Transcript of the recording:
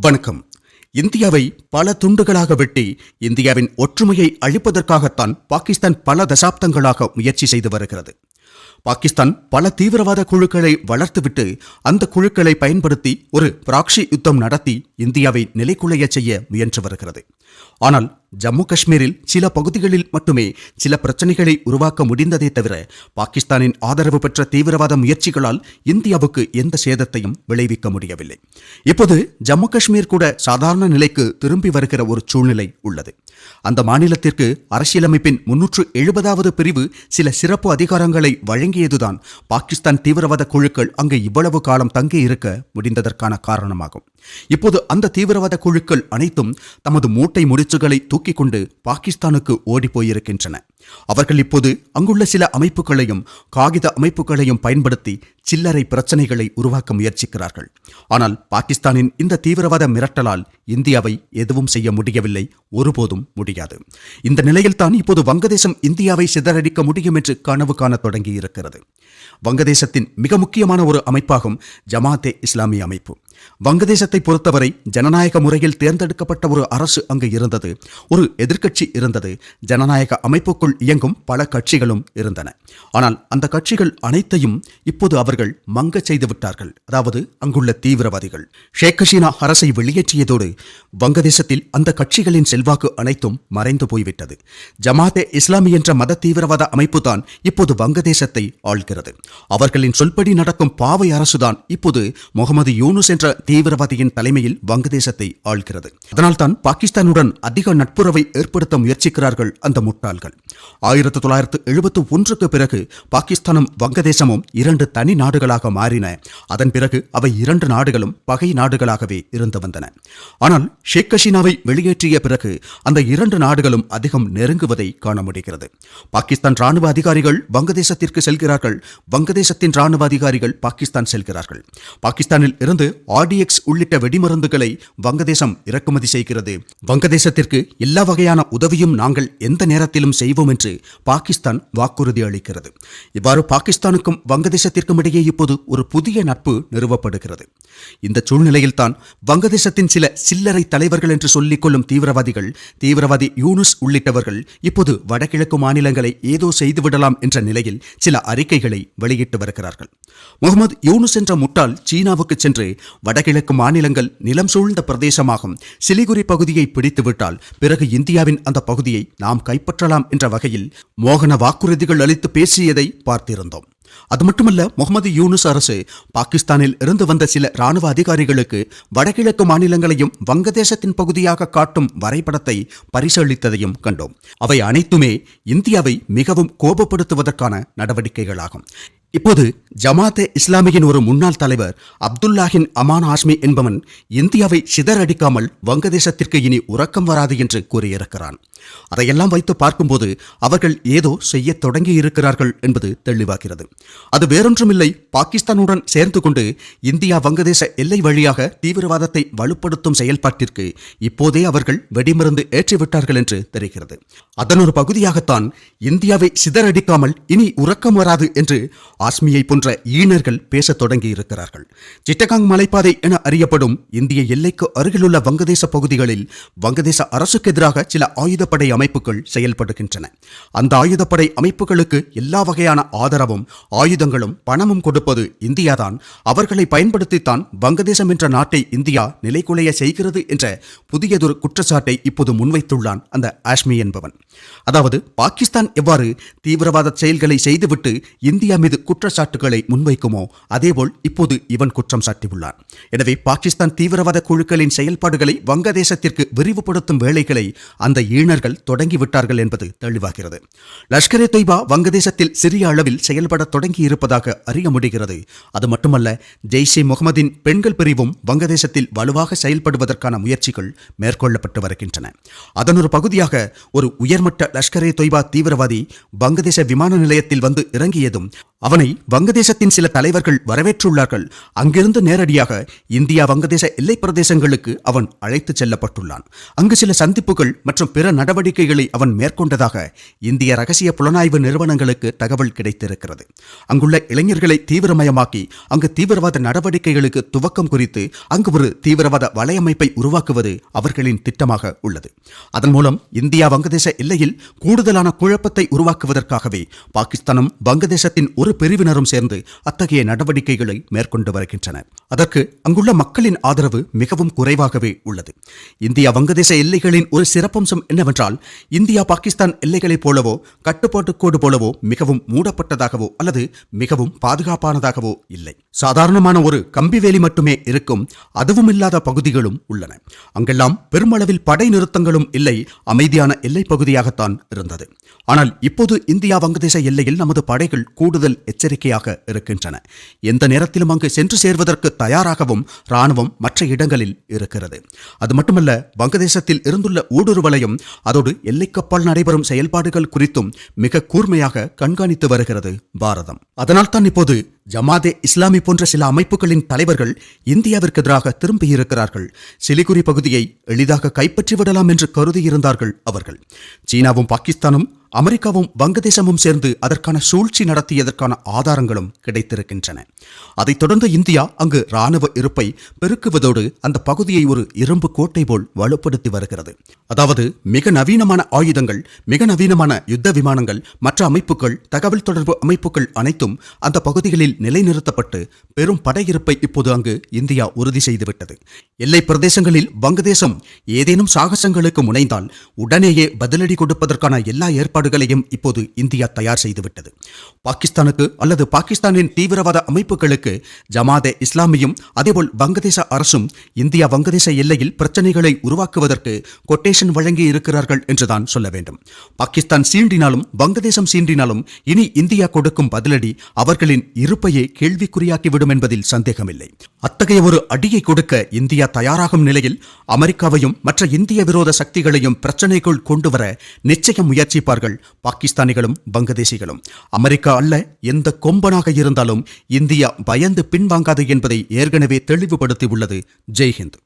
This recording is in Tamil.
வணக்கம். இந்தியாவை பல துண்டுகளாக வெட்டி இந்தியாவின் ஒற்றுமையை அழிப்பதற்காகத்தான் பாகிஸ்தான் பல தசாப்தங்களாக முயற்சி செய்து வருகிறது. பாகிஸ்தான் பல தீவிரவாத குழுக்களை வளர்த்துவிட்டு அந்த குழுக்களை பயன்படுத்தி ஒரு பிராக்ஷி யுத்தம் நடத்தி இந்தியாவை நிலைக்குலைய செய்ய முயன்று வருகிறது. ஆனால் ஜம்மு காஷ்மீரில் சில பகுதிகளில் மட்டுமே சில பிரச்சனைகளை உருவாக்க முடிந்ததே தவிர பாகிஸ்தானின் ஆதரவு பெற்ற தீவிரவாத முயற்சிகளால் இந்தியாவுக்கு எந்த சேதத்தையும் விளைவிக்க முடியவில்லை. இப்போது ஜம்மு காஷ்மீர் கூட சாதாரண நிலைக்கு திரும்பி வருகிற ஒரு சூழ்நிலை உள்ளது. அந்த மாநிலத்திற்கு அரசியலமைப்பின் முன்னூற்று எழுபதாவது பிரிவு சில சிறப்பு அதிகாரங்களை வழங்கியதுதான் பாகிஸ்தான் தீவிரவாத குழுக்கள் அங்கு இவ்வளவு காலம் தங்கி இருக்க முடிந்ததற்கான காரணமாகும். இப்போது அந்த தீவிரவாத குழுக்கள் அனைத்தும் தமது மூட்டை முடிச்சுகளை தூக்கிக் கொண்டு பாகிஸ்தானுக்கு ஓடிப்போயிருக்கின்றன. அவர்கள் இப்போது அங்குள்ள சில அமைப்புகளையும் காகித அமைப்புகளையும் பயன்படுத்தி சில்லறை பிரச்சனைகளை உருவாக்க முயற்சிக்கிறார்கள். ஆனால் பாகிஸ்தானின் இந்த தீவிரவாத மிரட்டலால் இந்தியாவை எதுவும் செய்ய முடியவில்லை ஒருபோதும் முடியாது. இந்த நிலையில்தான் இப்போது வங்கதேசம் இந்தியாவை சிதறடிக்க முடியும் என்று கனவு காண தொடங்கியிருக்கிறது. வங்கதேசத்தின் மிக முக்கியமான ஒரு அமைப்பாகும் ஜமாத்தே இஸ்லாமிய அமைப்பு. வங்கதேசத்தை பொறுத்தவரை ஜனநாயக முறையில் தேர்ந்தெடுக்கப்பட்ட ஒரு அரசு அங்கு இருந்தது. ஒரு எதிர்க்கட்சி இருந்தது. ஜனநாயக அமைப்புக்குள் இயங்கும் பல கட்சிகளும் இருந்தன. ஆனால் அந்த கட்சிகள் அனைத்தையும் இப்போது அவர்கள் மங்க செய்துவிட்டார்கள் அதாவது அங்குள்ள தீவிரவாதிகள். ஷேக் ஹசீனா அரசை வெளியேற்றியதோடு வங்கதேசத்தில் அந்த கட்சிகளின் செல்வாக்கு அனைத்தும் மறைந்து போய்விட்டது. ஜமாத்தே இஸ்லாமி என்ற மத தீவிரவாத அமைப்புதான் இப்போது வங்கதேசத்தை ஆள்கிறது. அவர்களின் சொல்படி நடக்கும் பாவை அரசுதான் இப்போது முகமது யூனுஸ் என்ற என்ற தீவிரவாதியின் தலைமையில் வங்கதேசத்தை ஆள்கிறது. அதனால்தான் பாகிஸ்தானுடன் அதிக நட்புறவை ஏற்படுத்த முயற்சிக்கிறார்கள் அந்த முட்டாள்கள். ஆயிரத்தி தொள்ளாயிரத்து எழுபத்து ஒன்றுக்கு பிறகு பாகிஸ்தானும் வங்கதேசமும் இரண்டு தனி நாடுகளாக மாறின. அதன் பிறகு அவை இரண்டு நாடுகளும் பகை நாடுகளாகவே இருந்து வந்தன. ஆனால் ஷேக் ஹசீனாவை வெளியேற்றிய பிறகு அந்த இரண்டு நாடுகளும் அதிகம் நெருங்குவதை காண முடிகிறது. பாகிஸ்தான் ராணுவ அதிகாரிகள் வங்கதேசத்திற்கு செல்கிறார்கள். வங்கதேசத்தின் ராணுவ அதிகாரிகள் பாகிஸ்தான் செல்கிறார்கள். பாகிஸ்தானில் இருந்து ஆர்டிஎக்ஸ் உள்ளிட்ட வெடிமருந்துகளை வங்கதேசம் இறக்குமதி செய்கிறது. வங்கதேசத்திற்கு எல்லா வகையான உதவியும் நாங்கள் எந்த நேரத்திலும் செய்வோம் என்று பாகிஸ்தான் வாக்குறுதி அளிக்கிறது. இவ்வாறு பாகிஸ்தானுக்கும் வங்கதேசத்திற்கும் இடையே இப்போது ஒரு புதிய நட்பு நிறுவப்படுகிறது. இந்த சூழ்நிலையில்தான் வங்கதேசத்தின் சில சில்லறை தலைவர்கள் என்று சொல்லிக்கொள்ளும் தீவிரவாதிகள் தீவிரவாதி யூனுஸ் உள்ளிட்டவர்கள் இப்போது வடகிழக்கு மாநிலங்களை ஏதோ செய்துவிடலாம் என்ற நிலையில் சில அறிக்கைகளை வெளியிட்டு வருகிறார்கள். முகமது யூனுஸ் என்ற முட்டாள் சீனாவுக்கு சென்று வடகிழக்கு மாநிலங்கள் நிலம் சூழ்ந்த பிரதேசமாகும். சிலிகுரி பகுதியை பிடித்துவிட்டால் பிறகு இந்தியாவின் அந்த பகுதியை நாம் கைப்பற்றலாம் என்ற வகையில் மோகன வாக்குறுதிகள் அளித்து பேசியதை பார்த்திருந்தோம். அது மட்டுமல்ல முகமது யூனுஸ் அரசு பாகிஸ்தானில் இருந்து வந்த சில ராணுவ அதிகாரிகளுக்கு வடகிழக்கு மாநிலங்களையும் வங்கதேசத்தின் பகுதியாக காட்டும் வரைபடத்தை பரிசளித்ததையும் கண்டோம். அவை அனைத்துமே இந்தியாவை மிகவும் கோபப்படுத்துவதற்கான நடவடிக்கைகளாகும். இப்போது ஜமாத்தே இஸ்லாமியின் ஒரு முன்னாள் தலைவர் அப்துல்லாஹின் அமான் ஆஸ்மி என்பவன் இந்தியாவை சிதறடிக்காமல் வங்கதேசத்திற்கு இனி உறக்கம் வராது என்று கூறியிருக்கிறான். அதையெல்லாம் வைத்து பார்க்கும்போது அவர்கள் ஏதோ செய்ய தொடங்கி இருக்கிறார்கள் என்பது தெளிவாகிறது. அது வேறொன்றுமில்லை. பாகிஸ்தானுடன் சேர்ந்து கொண்டு இந்தியா வங்கதேச எல்லை வழியாக தீவிரவாதத்தை வலுப்படுத்தும் செயல்பாட்டிற்கு இப்போதே அவர்கள் வெடிமருந்து ஏற்றிவிட்டார்கள் என்று தெரிகிறது. அதன் ஒரு பகுதியாகத்தான் இந்தியாவை சிதறடிக்காமல் இனி உறக்கம் வராது என்று ஆஸ்மியை போன்ற ஈனர்கள் பேசத் தொடங்கி இருக்கிறார்கள் சிட்டகாங் மலைப்பாதை என அறியப்படும் இந்திய எல்லைக்கு அருகிலுள்ள வங்கதேச பகுதிகளில் வங்கதேச அரசுக்கு எதிராக சில ஆயுத ஆயுதப்படை அமைப்புகள் செயல்படுகின்றன. அந்த ஆயுதப்படை அமைப்புகளுக்கு எல்லா வகையான ஆதரவும் ஆயுதங்களும் பணமும் கொடுப்பது இந்தியாதான். அவர்களை பயன்படுத்தித்தான் வங்கதேசம் என்ற நாட்டை இந்தியா நிலைகுலைய செய்கிறது என்ற புதியதொரு குற்றச்சாட்டை இப்போது முன்வைத்துள்ளான் அந்த ஆஷ்மி என்பவன். அதாவது பாகிஸ்தான் எவ்வாறு தீவிரவாத செயல்களை செய்துவிட்டு இந்தியா மீது குற்றச்சாட்டுகளை முன்வைக்குமோ அதேபோல் இப்போது இவன் குற்றம் சாட்டியுள்ளான். எனவே பாகிஸ்தான் தீவிரவாத குழுக்களின் செயல்பாடுகளை வங்கதேசத்திற்கு விரிவுபடுத்தும் வேலைகளை அந்த ஈழர்கள் தொடங்கிவிட்டார்கள் என்பது தெளிவாகிறது. லஷ்கர் ஏ தொய்பா வங்கதேசத்தில் சிறிய அளவில் செயல்பட தொடங்கி இருப்பதாக அறிய முடிகிறது. அது மட்டுமல்ல ஜெய்ஷே முகமதின் பெண்கள் பிரிவும் வங்கதேசத்தில் வலுவாக செயல்படுவதற்கான முயற்சிகள் மேற்கொள்ளப்பட்டு வருகின்றன. அதன் ஒரு பகுதியாக ஒரு உயர்மட்ட லஷ்கர் ஏ தொய்பா தீவிரவாதி வங்கதேச விமான நிலையத்தில் வந்து இறங்கியதும் அவனை வங்கதேசத்தின் சில தலைவர்கள் வரவேற்றுள்ளார்கள். அங்கிருந்து நேரடியாக இந்தியா வங்கதேச எல்லைப் பிரதேசங்களுக்கு அவன் அழைத்துச் செல்லப்பட்டுள்ளான். அங்கு சில சந்திப்புகள் மற்றும் பிற நடவடிக்கைகளை அவன் மேற்கொண்டதாக இந்திய ரகசிய புலனாய்வு நிறுவனங்களுக்கு தகவல் கிடைத்திருக்கிறது. அங்குள்ள இளைஞர்களை தீவிரமயமாக்கி அங்கு தீவிரவாத நடவடிக்கைகளுக்கு துவக்கம் குறித்து அங்கு ஒரு தீவிரவாத வலையமைப்பை உருவாக்குவது அவர்களின் திட்டமாக உள்ளது. அதன் மூலம் இந்தியா வங்கதேச எல்லையில் கூடுதலான குழப்பத்தை உருவாக்குவதற்காகவே பாகிஸ்தானும் வங்கதேசத்தின் ஒரு பிரிவினரும் சேர்ந்து அத்தகைய நடவடிக்கைகளை மேற்கொண்டு வருகின்றனர். அதற்கு அங்குள்ள மக்களின் ஆதரவு மிகவும் குறைவாகவே உள்ளது. இந்தியா வங்கதேச எல்லைகளின் ஒரு சிறப்பம்சம் என்னவென்றால் இந்தியா பாகிஸ்தான் எல்லைகளைப் போலவோ கட்டுப்பாட்டுக்கோடு போலவோ மிகவும் மூடப்பட்டதாகவோ அல்லது மிகவும் பாதுகாப்பானதாகவோ இல்லை. சாதாரணமான ஒரு கம்பிவேலி மட்டுமே இருக்கும் அதுவும் இல்லாத பகுதிகளும் உள்ளன. அங்கெல்லாம் பெருமளவில் படை நிறுத்தங்களும் இல்லை அமைதியான எல்லைப் பகுதியாகத்தான் இருந்தது. ஆனால் இப்போது இந்தியா வங்கதேச எல்லையில் நமது படைகள் கூடுதல் எச்சரிக்கையாக இருக்கின்றன. எந்த நேரத்திலும் அங்கு சென்று சேர்வதற்கு தயாராகவும் ராணுவம் மற்ற இடங்களில் இருக்கிறது. அது மட்டுமல்ல வங்கதேசத்தில் இருந்துள்ள ஊடுருவலையும் அதோடு எல்லைக்கப்பால் நடைபெறும் செயல்பாடுகள் குறித்தும் மிக கூர்மையாக கண்காணித்து வருகிறது பாரதம். அதனால் தான் இப்போது ஜமாதே இஸ்லாமி போன்ற சில அமைப்புகளின் தலைவர்கள் இந்தியாவிற்கு எதிராக திரும்பியிருக்கிறார்கள். சிலிகுரி பகுதியை எளிதாக கைப்பற்றி விடலாம் என்று கருதியிருந்தார்கள் அவர்கள். சீனாவும் பாகிஸ்தானும் அமெரிக்காவும் வங்கதேசமும் சேர்ந்து அதற்கான சூழ்ச்சி நடத்தியதற்கான ஆதாரங்களும் கிடைத்திருக்கின்றன. அதைத் தொடர்ந்து இந்தியா அங்கு ராணுவ இருப்பை பெருக்குவதோடு அந்த பகுதியை ஒரு இரும்பு கோட்டை போல் வலுப்படுத்தி வருகிறது. அதாவது மிக நவீனமான ஆயுதங்கள் மிக நவீனமான யுத்த விமானங்கள் மற்ற அமைப்புகள் தகவல் தொடர்பு அமைப்புகள் அனைத்தும் அந்த பகுதிகளில் நிலைநிறுத்தப்பட்டு பெரும் படையிருப்பை இப்போது அங்கு இந்தியா உறுதி செய்துவிட்டது. எல்லை பிரதேசங்களில் வங்கதேசம் ஏதேனும் சாகசங்களுக்கு முனைந்தால் உடனேயே பதிலடி கொடுப்பதற்கான எல்லா ஏற்பாடுகளையும் இப்போது இந்தியா தயார் செய்துவிட்டது. பாகிஸ்தானுக்கு அல்லது பாகிஸ்தானின் தீவிரவாத அமைப்புகளுக்கு ஜமாதே இஸ்லாமியும் அதேபோல் வங்கதேச அரசும் இந்தியா வங்கதேச எல்லையில் பிரச்சனைகளை உருவாக்குவதற்கு கொட்டேஷன் வழங்கி இருக்கிறார்கள் என்றுதான் சொல்ல வேண்டும். பாகிஸ்தான் சீண்டினாலும் வங்கதேசம் சீண்டினாலும் இனி இந்தியா கொடுக்கும் பதிலடி அவர்களின் இருப்பையே கேள்விக்குறியாக்கிவிடும் என்பதில் சந்தேகமில்லை. அத்தகைய ஒரு அடியை கொடுக்க இந்தியா தயாராகும் நிலையில் அமெரிக்காவையும் மற்ற இந்திய விரோத சக்திகளையும் பிரச்சனைக்குள் கொண்டுவர நிச்சயம் முயற்சிப்பார்கள் பாகிஸ்தானிகளும் வங்கதேசிகளும். அமெரிக்கா அல்ல எந்த கொம்பனாக இருந்தாலும் இந்தியா பயந்து பின்வாங்காது என்பதை ஏற்கனவே தெளிவுபடுத்தியுள்ளது. ஜெய்ஹிந்த்.